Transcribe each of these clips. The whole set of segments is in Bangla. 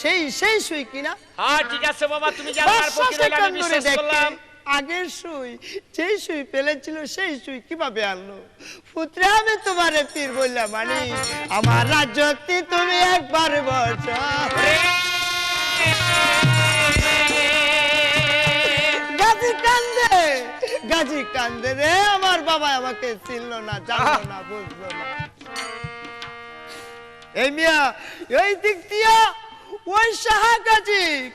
সেই সেই সুই কিনা হ্যাঁ ঠিক আছে বাবা তুমি যা করলাম। আগের সুই যেই সুই ফেলেছিল সেই সুই কীভাবে আনলো? পুত্রে আমি তোমার তীর বললাম মানে আমার রাজ্যতে তুমি একবার বস গাজী কান্দে গাজী কান্দে রে আমার বাবা আমাকে চিনলো না জানলো না বুঝলো না। এই মিয়া এই দিক দিয়া ওই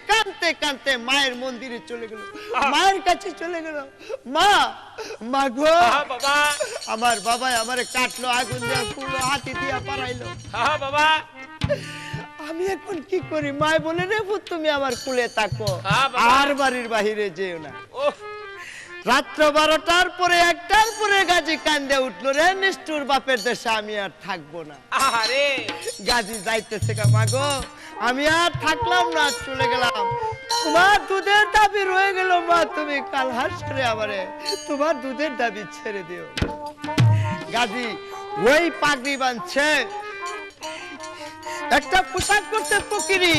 কানতে কানতে মায়ের মন্দিরে চলে গেল। মায়ের কাছে চলে গেল। মা মা গো। বাবা। আমার বাবা আমারে কাটলো আগুন দিয়া পুরো হাতি দিয়া পারাইলো বাবা। আমি এখন কি করি? মায় বলে রে তুমি আমার কুলে তাকো আর বাড়ির বাহিরে যেও না। রাত্র বারোটার পরে একটার পরে গাজী কান্দে উঠল রে নিষ্ঠুর বাপের দেশে আমি আর থাকব না। আরে গাজী যাইতেছে গা মাগো আমি আর থাকলাম না চলে গেলাম। তোমার দুধের দাবি রয়ে গেল মা তুমি কাল হাসরে আমারে তোমার দুধের দাবি ছেড়ে দিও। গাজী ওই পাগড়ি বাঁধছে। একটা পোশাক করতে ফকিরি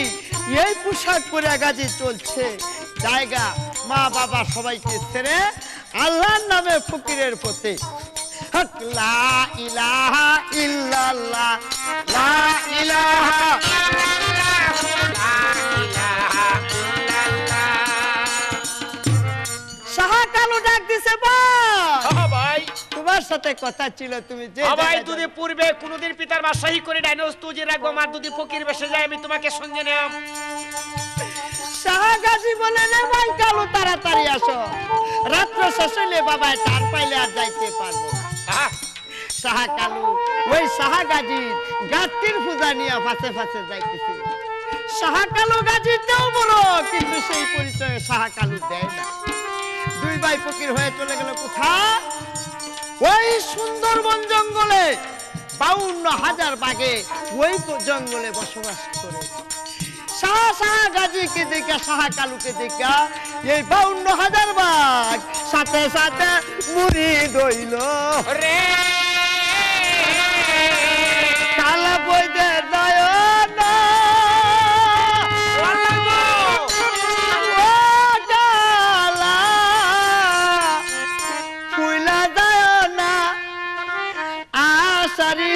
এই পোশাক পরে গাজী চলছে। জায়গা মা বাবা সবাইকে ছেড়ে আল্লাহর নামে ফকিরের প্রতি হক লা ইলাহা ইল্লাল্লাহ লা ইলাহা সাহা কালো ডাক দিছে বা হ্যাঁ ভাই। তোমার সাথে কথা ছিল তুমি যে হ্যাঁ ভাই পূর্বে কোনদিন পিতার বাসাহি করে ডাইনোস তুই রাখব মার দুদি ফকির বেসে যায় আমি তোমাকে সঙ্গে নেব শাহগাজি বলে বাবা টার পাইলে আর যাইতে পারব হ্যাঁ? সাহা কালু ওই শাহগাজি গাত্তির পূজা নিয়ে ফাঁসে ফাঁসে যাইতেছে। সাহা কালু গাজিতেও বড় কিন্তু সেই পরিচয়ে সাহা কালু দেয় না। দুই ভাই ফকির হয়ে চলে গেল কোথায়? ওই সুন্দরবন জঙ্গলে বাউন্ন হাজার বাঘে ওই জঙ্গলে বসবাস করে। শাহ শাহ গাজীকে দেখা শাহ কালুকে দেখা এই বাউন্ন হাজার বাঘ সাথে সাথে মুড়ি দইল রে! কালা বইতে যায় না। সারি